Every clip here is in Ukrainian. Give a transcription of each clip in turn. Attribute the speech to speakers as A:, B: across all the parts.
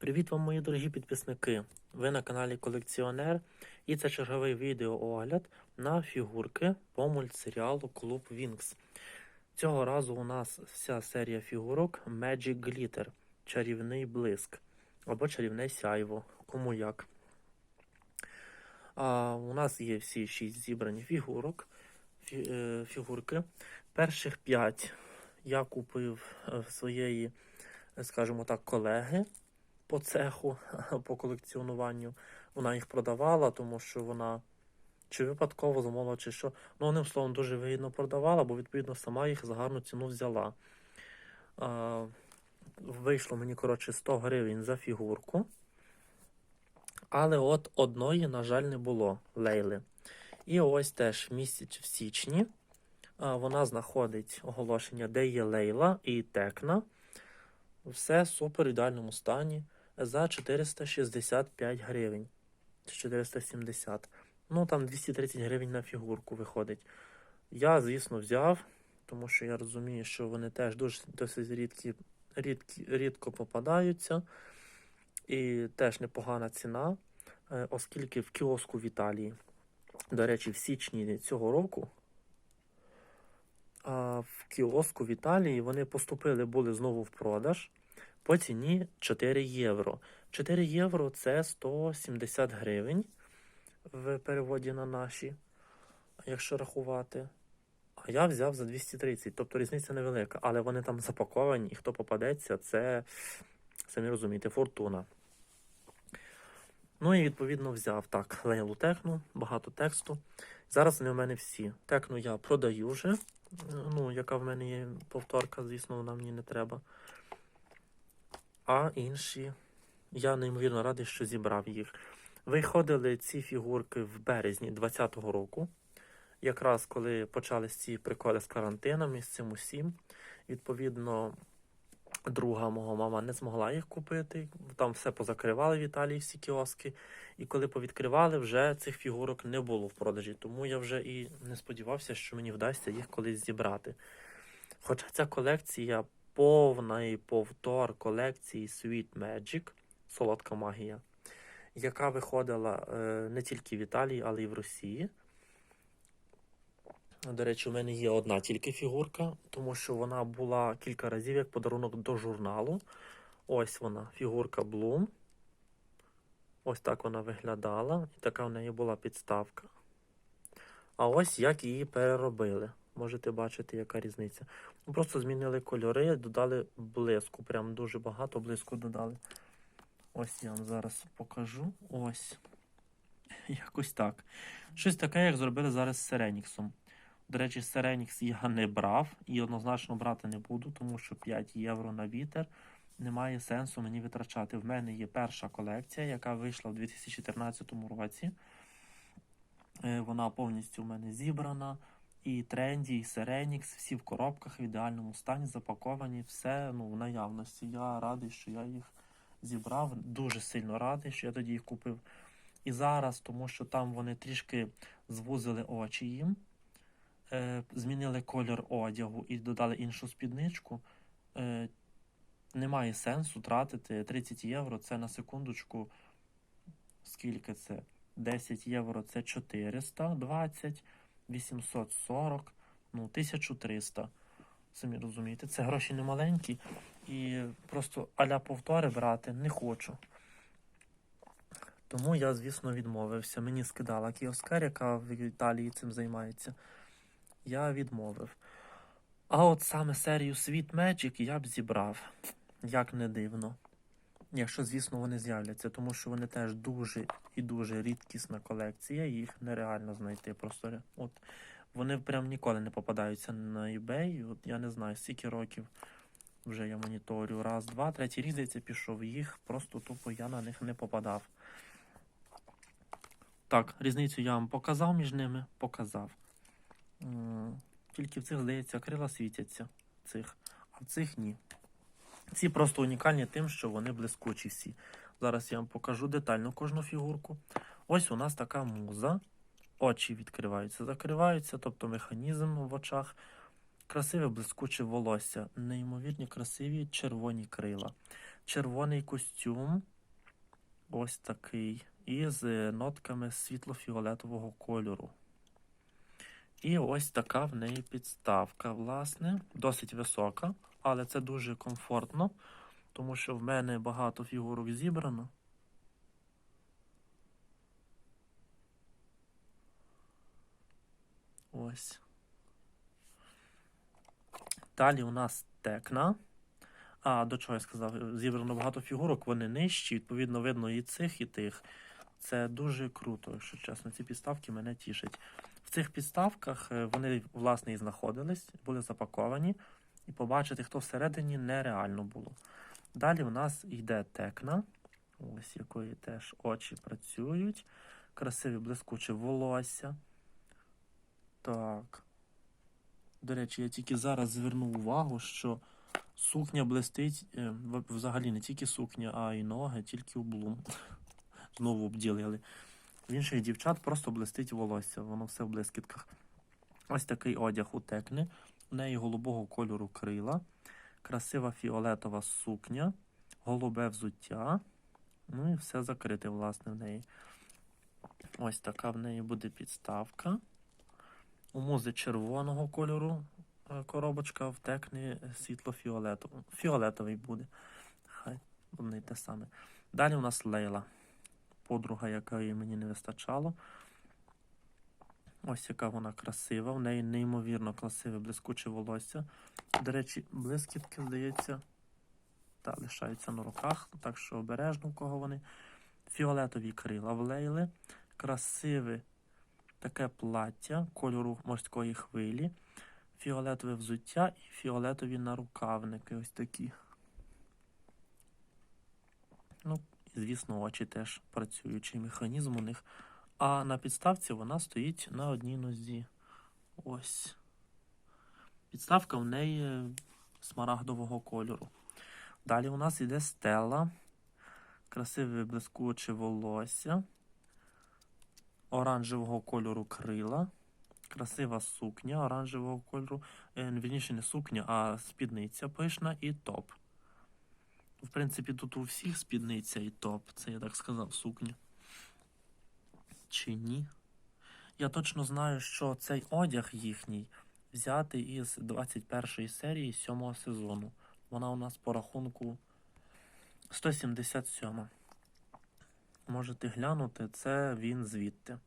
A: Привіт вам, мої дорогі підписники! Ви на каналі Колекціонер, і це черговий відеоогляд на фігурки по мультсеріалу Клуб Вінкс. Цього разу у нас вся серія фігурок Magic Glitter, чарівний блиск або чарівне сяйво, кому як. А, у нас є всі шість зібрані фігурок, фі, е, фігурки. Перших п'ять я купив е, своєї, е, скажімо так, колеги по цеху, по колекціонуванню. Вона їх продавала, тому що вона чи випадково замовила, чи що. Ну, одним словом, дуже вигідно продавала, бо, відповідно, сама їх за гарну ціну взяла. Вийшло мені, коротше, 100 гривень за фігурку. Але от одної, на жаль, не було лейли. І ось теж місяць в січні вона знаходить оголошення, де є лейла і текна. Все супер ідеальному стані за 465 гривень. Чи 470. Ну, там 230 гривень на фігурку виходить. Я, звісно, взяв, тому що я розумію, що вони теж дуже досить рідкі, рідкі, рідко попадаються. І теж непогана ціна, е, оскільки в кіоску в Італії, до речі, в січні цього року, а в кіоску в Італії вони поступили були знову в продаж по ціні 4 євро. 4 євро це 170 гривень в переводі на наші, якщо рахувати. А я взяв за 230, тобто різниця невелика, але вони там запаковані, і хто попадеться, це, самі розумієте, фортуна. Ну і відповідно взяв так, лейлу текну, багато тексту. Зараз вони в мене всі. Текну я продаю вже. Ну, яка в мене є повторка, звісно, вона мені не треба. А інші, я неймовірно радий, що зібрав їх. Виходили ці фігурки в березні 2020 року. Якраз коли почались ці приколи з карантинами, з цим усім. Відповідно, друга мого мама не змогла їх купити. Там все позакривали в Італії, всі кіоски. І коли повідкривали, вже цих фігурок не було в продажі. Тому я вже і не сподівався, що мені вдасться їх колись зібрати. Хоча ця колекція повний повтор колекції Sweet Magic, солодка магія, яка виходила е, не тільки в Італії, але й в Росії. До речі, у мене є одна тільки фігурка, тому що вона була кілька разів як подарунок до журналу. Ось вона, фігурка Bloom. Ось так вона виглядала, і така в неї була підставка. А ось як її переробили. Можете бачити, яка різниця. Просто змінили кольори, додали блиску. Прям дуже багато блиску додали. Ось я вам зараз покажу. Ось. Якось так. Щось таке, як зробили зараз з Сереніксом. До речі, Серенікс я не брав і однозначно брати не буду, тому що 5 євро на вітер немає сенсу мені витрачати. В мене є перша колекція, яка вийшла в 2014 році. Е, Вона повністю в мене зібрана. І тренді, і Серенікс, всі в коробках в ідеальному стані запаковані, все ну, в наявності. Я радий, що я їх зібрав. Дуже сильно радий, що я тоді їх купив. І зараз, тому що там вони трішки звузили очі їм, е, змінили колір одягу і додали іншу спідничку. Е, немає сенсу тратити 30 євро. Це на секундочку. Скільки це? 10 євро це 420. 840, ну, 1300. Самі розумієте, це гроші не маленькі. І просто аля повтори брати не хочу. Тому я, звісно, відмовився. Мені скидала кіоскар, яка в Італії цим займається. Я відмовив. А от саме серію Sweet Magic я б зібрав, як не дивно. Якщо, звісно, вони з'являться, тому що вони теж дуже і дуже рідкісна колекція, їх нереально знайти. Просто от вони прям ніколи не попадаються на eBay. От я не знаю, скільки років вже я моніторю. Раз, два, третій рік, здається, пішов. Їх просто тупо я на них не попадав. Так, різницю я вам показав між ними, показав. Тільки в цих, здається, крила світяться, цих, а в цих ні. Ці просто унікальні тим, що вони блискучі всі. Зараз я вам покажу детально кожну фігурку. Ось у нас така муза. Очі відкриваються, закриваються, тобто механізм в очах. Красиве блискуче волосся, неймовірні красиві червоні крила. червоний костюм. Ось такий. І з нотками світло-фіолетового кольору. І ось така в неї підставка, власне, досить висока, але це дуже комфортно, тому що в мене багато фігурок зібрано. Ось. Далі у нас текна. А, до чого я сказав? Зібрано багато фігурок, вони нижчі, відповідно, видно і цих, і тих. Це дуже круто, якщо чесно. Ці підставки мене тішать. В цих підставках е, вони, власне, і знаходились, були запаковані, і побачити, хто всередині, нереально було. Далі у нас йде текна, ось якої теж очі працюють. Красиве блискуче волосся. Так. До речі, я тільки зараз звернув увагу, що сукня блистить е, взагалі не тільки сукня, а й ноги, тільки у блум. Знову обділили. В інших дівчат просто блистить волосся, воно все в блискітках. Ось такий одяг у текни. У неї голубого кольору крила, красива фіолетова сукня, голубе взуття. Ну і все закрите, власне, в неї. Ось така в неї буде підставка. У музи червоного кольору е, коробочка втекне світло-фіолетовий. Фіолетовий буде. Хай й те саме. Далі у нас Лейла. Подруга, якої мені не вистачало. Ось яка вона красива. В неї неймовірно красиве блискуче волосся. До речі, блискітки, здається, та, лишаються на руках, так що обережно, у кого вони. Фіолетові крила в Лейли. Красиве таке плаття кольору морської хвилі, фіолетове взуття і фіолетові нарукавники. Ось такі. Ну, і, звісно, очі теж працюючий механізм у них. А на підставці вона стоїть на одній нозі. Ось. Підставка в неї смарагдового кольору. Далі у нас йде стела, красиве блискуче волосся оранжевого кольору крила, красива сукня оранжевого кольору, е, вірніше не сукня, а спідниця пишна і топ. В принципі, тут у всіх спідниця і топ, це я так сказав, сукня. Чи ні? Я точно знаю, що цей одяг їхній взятий із 21 серії 7 сезону. Вона у нас по рахунку 177. Можете глянути, це він звідти.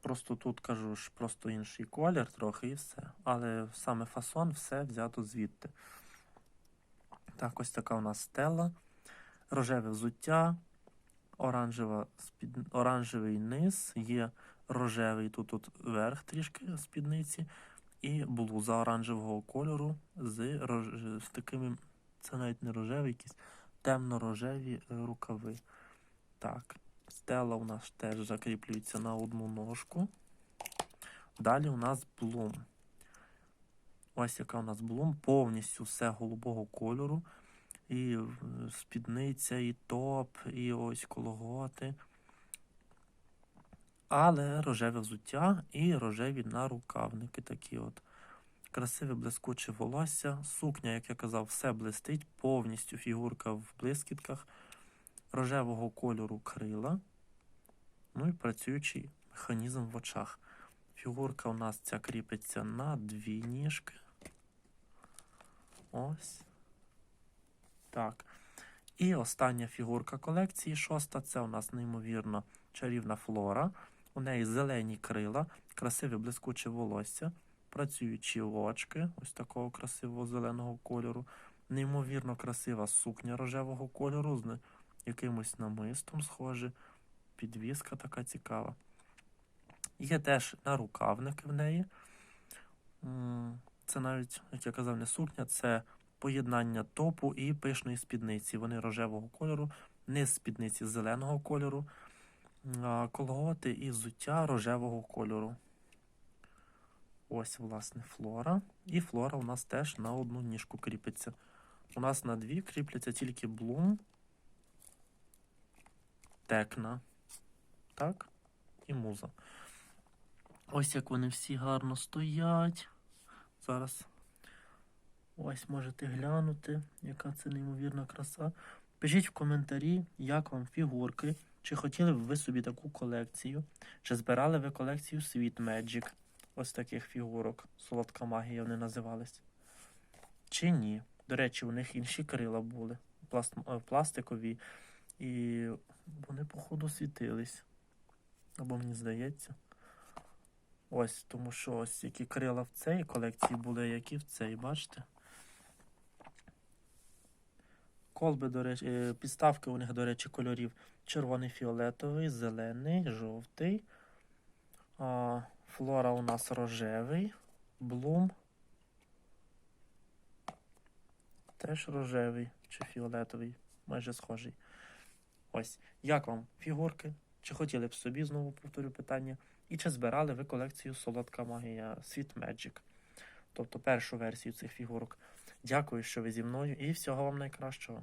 A: Просто тут кажу ж просто інший колір трохи і все. Але саме фасон все взято звідти. Так, ось така у нас стела. Рожеве взуття, оранжева спід... оранжевий низ, є рожевий тут, тут верх трішки спідниці, і блуза оранжевого кольору з, рож... з такими, це навіть не рожевий, якісь темно-рожеві рукави. Так, стела у нас теж закріплюється на одну ножку. Далі у нас блум. Ось яка у нас блум, повністю все голубого кольору. І е, спідниця, і топ, і ось колготи. Але рожеве взуття і рожеві нарукавники такі от. Красиве блискуче волосся. Сукня, як я казав, все блистить, повністю фігурка в блискітках рожевого кольору крила. Ну і працюючий механізм в очах. Фігурка у нас ця кріпиться на дві ніжки. Ось. Так. І остання фігурка колекції, шоста, це у нас неймовірно чарівна флора. У неї зелені крила, красиве блискуче волосся, працюючі очки, ось такого красивого зеленого кольору. Неймовірно красива сукня рожевого кольору з якимось намистом схоже. Підвіска така цікава. Є теж нарукавники в неї. Це навіть, як я казав, не сукня, це поєднання топу і пишної спідниці. Вони рожевого кольору, низ спідниці зеленого кольору, колготи і взуття рожевого кольору. Ось, власне, флора. І флора у нас теж на одну ніжку кріпиться. У нас на дві кріпляться тільки блум, текна. Так? І муза. Ось як вони всі гарно стоять. Зараз Ось можете глянути, яка це неймовірна краса. Пишіть в коментарі, як вам фігурки, чи хотіли б ви собі таку колекцію, чи збирали ви колекцію Sweet Magic, ось таких фігурок, солодка магія вони називались. Чи ні. До речі, у них інші крила були, пласт... е, пластикові, і вони, походу, світились. Або мені здається. Ось, тому що ось які крила в цій колекції були, які в цій, бачите? Колби, до речі, е, підставки у них, до речі, кольорів червоний, фіолетовий, зелений, жовтий. А, флора у нас рожевий, блум. Теж рожевий чи фіолетовий, майже схожий. Ось, як вам фігурки? Чи хотіли б собі, знову повторю питання, і чи збирали ви колекцію Солодка магія Sweet Magic? Тобто першу версію цих фігурок. Дякую, що ви зі мною, і всього вам найкращого.